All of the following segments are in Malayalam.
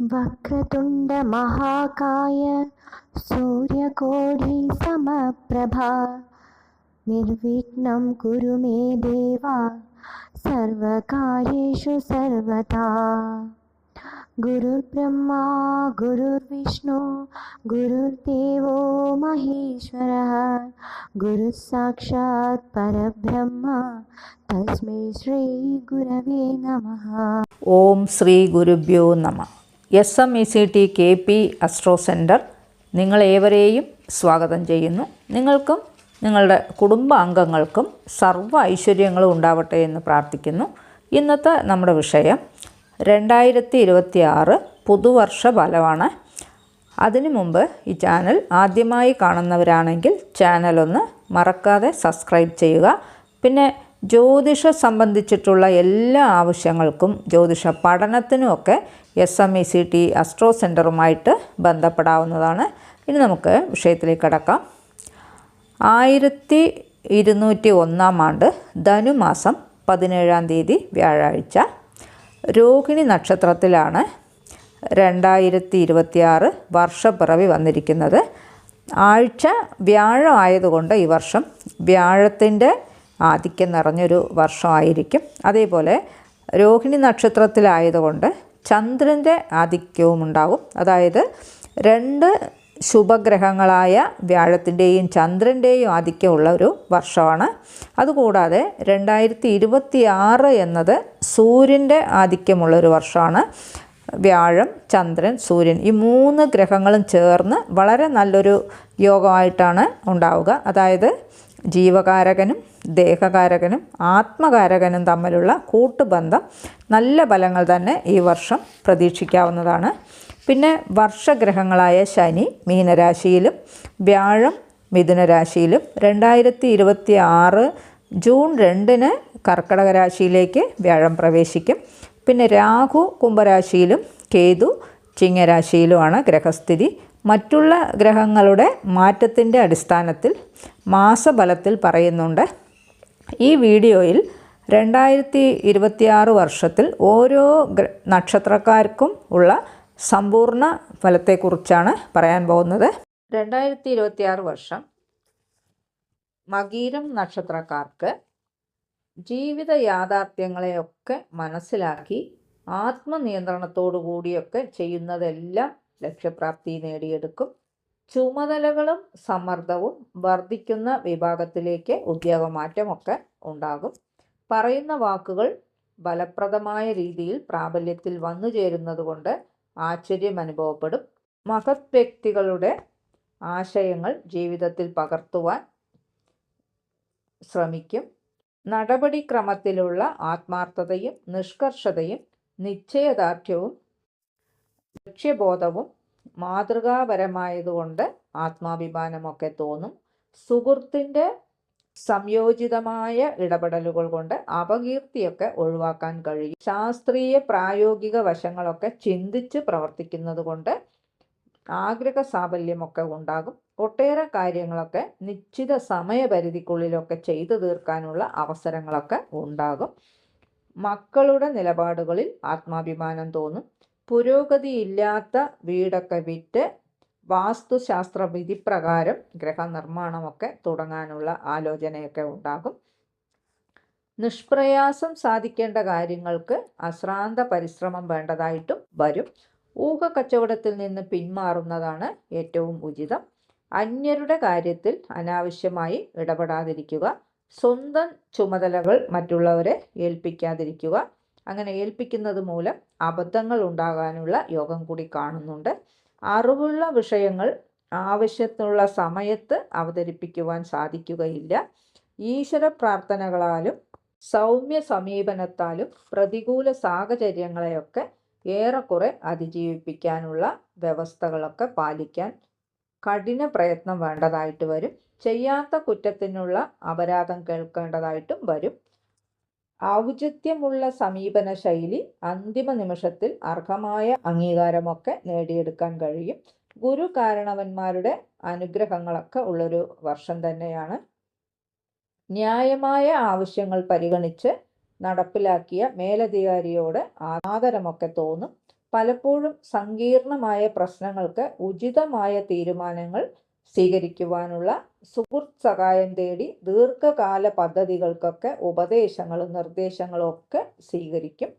वक्रतुंड महाकाय वक्रतुण्डमहाकाय सूर्यकोढिसमप्रभा निर्विघ्न कुरु मे देवा सर्वकार्येषु सर्वता गुरुर्ब्रह्मा, गुरुर्विष्णु, गुरुर्देवो महेश्वरः। गुरुः परब्रह्म, तस्मै श्रीगुरवे नमः। श्री श्रीगुरुभ्यो नमः। S M E C T K P astro centre നിങ്ങളേവരെയും സ്വാഗതം ചെയ്യുന്നു. നിങ്ങൾക്കും നിങ്ങളുടെ കുടുംബാംഗങ്ങൾക്കും സർവ ഐശ്വര്യങ്ങളും ഉണ്ടാവട്ടെ എന്ന് പ്രാർത്ഥിക്കുന്നു. ഇന്നത്തെ നമ്മുടെ വിഷയം രണ്ടായിരത്തി ഇരുപത്തി ആറ് പുതുവർഷ ഫലമാണ്. അതിനു മുമ്പ് ഈ ചാനൽ ആദ്യമായി കാണുന്നവരാണെങ്കിൽ ചാനലൊന്ന് മറക്കാതെ സബ്സ്ക്രൈബ് ചെയ്യുക. പിന്നെ ജ്യോതിഷ സംബന്ധിച്ചിട്ടുള്ള എല്ലാ ആവശ്യങ്ങൾക്കും ജ്യോതിഷ പഠനത്തിനുമൊക്കെ S M E C T astro സെന്ററുമായിട്ട് ബന്ധപ്പെടാവുന്നതാണ്. ഇനി നമുക്ക് വിഷയത്തിലേക്ക് കടക്കാം. ആയിരത്തി ഇരുന്നൂറ്റി ഒന്നാം ആണ്ട് ധനുമാസം പതിനേഴാം തീയതി വ്യാഴാഴ്ച. രോഹിണി നക്ഷത്രത്തിലാണ് രണ്ടായിരത്തി ഇരുപത്തിയാറ് വർഷപ്പിറവി വന്നിരിക്കുന്നത്. ആഴ്ച വ്യാഴം ആയതുകൊണ്ട് ഈ വർഷം വ്യാഴത്തിന്റെ ആധിക്യം നിറഞ്ഞൊരു വർഷമായിരിക്കും. അതേപോലെ രോഹിണി നക്ഷത്രത്തിലായതുകൊണ്ട് ചന്ദ്രന്റെ ആധിക്യവും ഉണ്ടാകും അതായത് രണ്ട് ശുഭഗ്രഹങ്ങളായ വ്യാഴത്തിന്റെയും ചന്ദ്രന്റെയും ആധിക്യമുള്ള ഒരു വർഷമാണ്. അതുകൂടാതെ രണ്ടായിരത്തി ഇരുപത്തി ആറ് എന്നത് സൂര്യന്റെ ആധിക്യമുള്ള ഒരു വർഷമാണ്. വ്യാഴം ചന്ദ്രൻ സൂര്യൻ ഈ മൂന്ന് ഗ്രഹങ്ങളും ചേർന്ന് വളരെ നല്ലൊരു യോഗമായിട്ടാണ് ഉണ്ടാവുക. അതായത് ജീവകാരകനും ദേഹകാരകനും ആത്മകാരകനും തമ്മിലുള്ള കൂട്ടുബന്ധം നല്ല ഫലങ്ങൾ തന്നെ ഈ വർഷം പ്രതീക്ഷിക്കാവുന്നതാണ്. പിന്നെ വർഷഗ്രഹങ്ങളായ ശനി മീനരാശിയിലും വ്യാഴം മിഥുനരാശിയിലും രണ്ടായിരത്തി ഇരുപത്തി ആറ് ജൂൺ രണ്ടിന് കർക്കടക രാശിയിലേക്ക് വ്യാഴം പ്രവേശിക്കും. പിന്നെ രാഹു കുംഭരാശിയിലും കേതു ചിങ്ങരാശിയിലുമാണ് ഗ്രഹസ്ഥിതി. മറ്റുള്ള ഗ്രഹങ്ങളുടെ മാറ്റത്തിന്റെ അടിസ്ഥാനത്തിൽ മാസബലത്തിൽ പറയുന്നുണ്ട്. ഈ വീഡിയോയിൽ രണ്ടായിരത്തി ഇരുപത്തിയാറ് വർഷത്തിൽ ഓരോ നക്ഷത്രക്കാർക്കും ഉള്ള സമ്പൂർണ ഫലത്തെക്കുറിച്ചാണ് പറയാൻ പോകുന്നത്. രണ്ടായിരത്തി ഇരുപത്തിയാറ് വർഷം മകീരം നക്ഷത്രക്കാർക്ക് ജീവിത യാഥാർത്ഥ്യങ്ങളെയൊക്കെ മനസ്സിലാക്കി ആത്മനിയന്ത്രണത്തോടു കൂടിയൊക്കെ ചെയ്യുന്നതെല്ലാം ലക്ഷ്യപ്രാപ്തി നേടിയെടുക്കും. ചുമതലകളും സമ്മർദ്ദവും വർദ്ധിക്കുന്ന വിഭാഗത്തിലേക്ക് ഉദ്യോഗമാറ്റമൊക്കെ ഉണ്ടാകും. പറയുന്ന വാക്കുകൾ ഫലപ്രദമായ രീതിയിൽ പ്രാബല്യത്തിൽ വന്നു ചേരുന്നതുകൊണ്ട് ആശ്ചര്യം അനുഭവപ്പെടും. മഹത് വ്യക്തികളുടെ ആശയങ്ങൾ ജീവിതത്തിൽ പകർത്തുവാൻ ശ്രമിക്കും. നടപടിക്രമത്തിലുള്ള ആത്മാർത്ഥതയും നിഷ്കർഷതയും നിശ്ചയദാർഢ്യവും ലക്ഷ്യബോധവും മാതൃകാപരമായതുകൊണ്ട് ആത്മാഭിമാനമൊക്കെ തോന്നും. സുഹൃത്തിന്റെ സംയോജിതമായ ഇടപെടലുകൾ കൊണ്ട് അപകീർത്തിയൊക്കെ ഒഴിവാക്കാൻ കഴിയും. ശാസ്ത്രീയ പ്രായോഗിക വശങ്ങളൊക്കെ ചിന്തിച്ച് പ്രവർത്തിക്കുന്നത് കൊണ്ട് ആഗ്രഹ സാഫല്യമൊക്കെ ഉണ്ടാകും. ഒട്ടേറെ കാര്യങ്ങളൊക്കെ നിശ്ചിത സമയപരിധിക്കുള്ളിലൊക്കെ ചെയ്തു തീർക്കാനുള്ള അവസരങ്ങളൊക്കെ ഉണ്ടാകും. മക്കളുടെ നിലപാടുകളിൽ ആത്മാഭിമാനം തോന്നും. പുരോഗതിയില്ലാത്ത വീടൊക്കെ വിറ്റ് വാസ്തുശാസ്ത്ര വിധിപ്രകാരം ഗ്രഹനിർമ്മാണമൊക്കെ തുടങ്ങാനുള്ള ആലോചനയൊക്കെ ഉണ്ടാകും. നിഷ്പ്രയാസം സാധിക്കേണ്ട കാര്യങ്ങൾക്ക് അശ്രാന്ത പരിശ്രമം വേണ്ടതായിട്ടും വരും. ഊഹ കച്ചവടത്തിൽ നിന്ന് പിന്മാറുന്നതാണ് ഏറ്റവും ഉചിതം. അന്യരുടെ കാര്യത്തിൽ അനാവശ്യമായി ഇടപെടാതിരിക്കുക. സ്വന്തം ചുമതലകൾ മറ്റുള്ളവരെ ഏൽപ്പിക്കാതിരിക്കുക. അങ്ങനെ ഏൽപ്പിക്കുന്നത് മൂലം അബദ്ധങ്ങൾ ഉണ്ടാകാനുള്ള യോഗം കൂടി കാണുന്നുണ്ട്. അറിവുള്ള വിഷയങ്ങൾ ആവശ്യത്തിനുള്ള സമയത്ത് അവതരിപ്പിക്കുവാൻ സാധിക്കുകയില്ല. ഈശ്വര പ്രാർത്ഥനകളാലും സൗമ്യ സമീപനത്താലും പ്രതികൂല സാഹചര്യങ്ങളെയൊക്കെ ഏറെക്കുറെ അതിജീവിപ്പിക്കാനുള്ള വ്യവസ്ഥകളൊക്കെ പാലിക്കാൻ കഠിന പ്രയത്നം വേണ്ടതായിട്ട് വരും. ചെയ്യാത്ത കുറ്റത്തിനുള്ള അപരാധം കേൾക്കേണ്ടതായിട്ടും വരും. ഔചിത്യമുള്ള സമീപന ശൈലി അന്തിമ നിമിഷത്തിൽ അർഹമായ അംഗീകാരമൊക്കെ നേടിയെടുക്കാൻ കഴിയും. ഗുരു കാരണവന്മാരുടെ അനുഗ്രഹങ്ങളൊക്കെ ഉള്ളൊരു വർഷം തന്നെയാണ്. ന്യായമായ ആവശ്യങ്ങൾ പരിഗണിച്ച് നടപ്പിലാക്കിയ മേലധികാരിയോട് ആദരമൊക്കെ തോന്നും. പലപ്പോഴും സങ്കീർണമായ പ്രശ്നങ്ങൾക്ക് ഉചിതമായ തീരുമാനങ്ങൾ സ്വീകരിക്കുവാനുള്ള സുഹൃത്ത് സഹായം തേടി ദീർഘകാല പദ്ധതികൾക്കൊക്കെ ഉപദേശങ്ങളും നിർദ്ദേശങ്ങളും ഒക്കെ സ്വീകരിക്കും.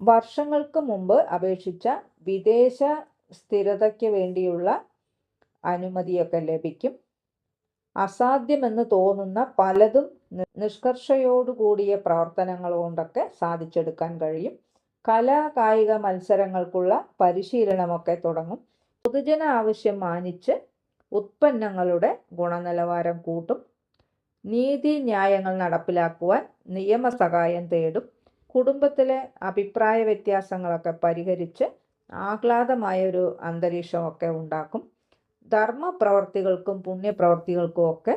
വർഷങ്ങൾക്ക് മുമ്പ് അപേക്ഷിച്ച വിദേശ സ്ഥിരതയ്ക്ക് വേണ്ടിയുള്ള അനുമതിയൊക്കെ ലഭിക്കും. അസാധ്യമെന്ന് തോന്നുന്ന പലതും നിഷ്കർഷയോടുകൂടിയ പ്രവർത്തനങ്ങൾ കൊണ്ടൊക്കെ സാധിച്ചെടുക്കാൻ കഴിയും. കലാ കായിക മത്സരങ്ങൾക്കുള്ള പരിശീലനമൊക്കെ തുടങ്ങും. പൊതുജന ആവശ്യം മാനിച്ച് ഉത്പന്നങ്ങളുടെ ഗുണനിലവാരം കൂട്ടും നീതി ന്യായങ്ങൾ നടപ്പിലാക്കുവാൻ നിയമസഹായം തേടും കുടുംബത്തിലെ അഭിപ്രായ വ്യത്യാസങ്ങളൊക്കെ പരിഹരിച്ച് ആഹ്ലാദമായ ഒരു അന്തരീക്ഷമൊക്കെ ഉണ്ടാക്കും ധർമ്മപ്രവർത്തികൾക്കും പുണ്യപ്രവർത്തികൾക്കും ഒക്കെ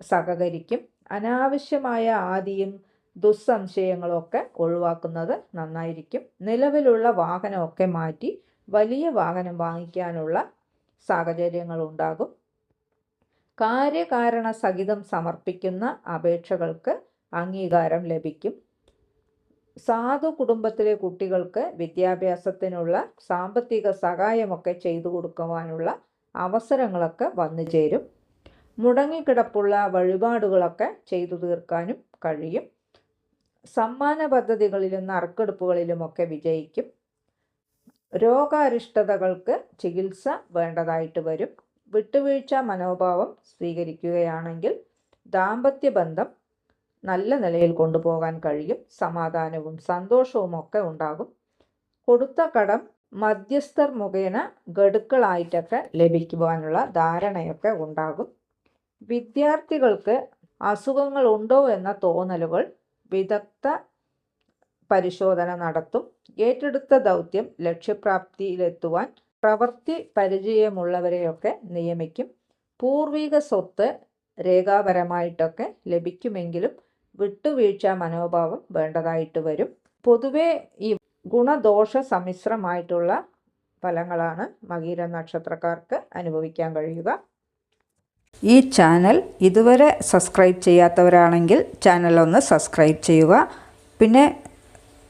സഹകരിക്കും അനാവശ്യമായ ആദിയും ദുസ്സംശയങ്ങളും ഒക്കെ ഒഴിവാക്കുന്നത് നന്നായിരിക്കും. നിലവിലുള്ള വാഹനമൊക്കെ മാറ്റി വലിയ വാഹനം വാങ്ങിക്കാനുള്ള സാഹചര്യങ്ങൾ ഉണ്ടാകും കാര്യകാരണ സഹിതം സമർപ്പിക്കുന്ന അപേക്ഷകൾക്ക് അംഗീകാരം ലഭിക്കും. സാധു കുടുംബത്തിലെ കുട്ടികൾക്ക് വിദ്യാഭ്യാസത്തിനുള്ള സാമ്പത്തിക സഹായമൊക്കെ ചെയ്തു കൊടുക്കുവാനുള്ള അവസരങ്ങളൊക്കെ വന്നു ചേരും. മുടങ്ങിക്കിടപ്പുള്ള വഴിപാടുകളൊക്കെ ചെയ്തു തീർക്കാനും കഴിയും. സമ്മാന പദ്ധതികളിലും നറുക്കെടുപ്പുകളിലുമൊക്കെ വിജയിക്കും. രോഗാരിഷ്ടതകൾക്ക് ചികിത്സ വേണ്ടതായിട്ട് വരും. വിട്ടുവീഴ്ച മനോഭാവം സ്വീകരിക്കുകയാണെങ്കിൽ ദാമ്പത്യ ബന്ധം നല്ല നിലയിൽ കൊണ്ടുപോകാൻ കഴിയും. സമാധാനവും സന്തോഷവും ഒക്കെ ഉണ്ടാകും. കൊടുത്ത കടം മധ്യസ്ഥർ മുഖേന ഗഡുക്കളായിട്ടൊക്കെ ലഭിക്കുവാനുള്ള ധാരണയൊക്കെ ഉണ്ടാകും. വിദ്യാർത്ഥികൾക്ക് അസുഖങ്ങളുണ്ടോ എന്ന തോന്നലുകൾ വിദഗ്ധ പരിശോധന നടത്തും. ഏറ്റെടുത്ത ദൗത്യം ലക്ഷ്യപ്രാപ്തിയിലെത്തുവാൻ പ്രവൃത്തി പരിചയമുള്ളവരെയൊക്കെ നിയമിക്കും. പൂർവിക സ്വത്ത് രേഖാപരമായിട്ടൊക്കെ ലഭിക്കുമെങ്കിലും വിട്ടുവീഴ്ച മനോഭാവം വേണ്ടതായിട്ട് വരും. പൊതുവെ ഈ ഗുണദോഷ സമ്മിശ്രമായിട്ടുള്ള ഫലങ്ങളാണ് മകീര നക്ഷത്രക്കാർക്ക് അനുഭവിക്കാൻ കഴിയുക. ഈ ചാനൽ ഇതുവരെ സബ്സ്ക്രൈബ് ചെയ്യാത്തവരാണെങ്കിൽ ചാനൽ ഒന്ന് സബ്സ്ക്രൈബ് ചെയ്യുക. പിന്നെ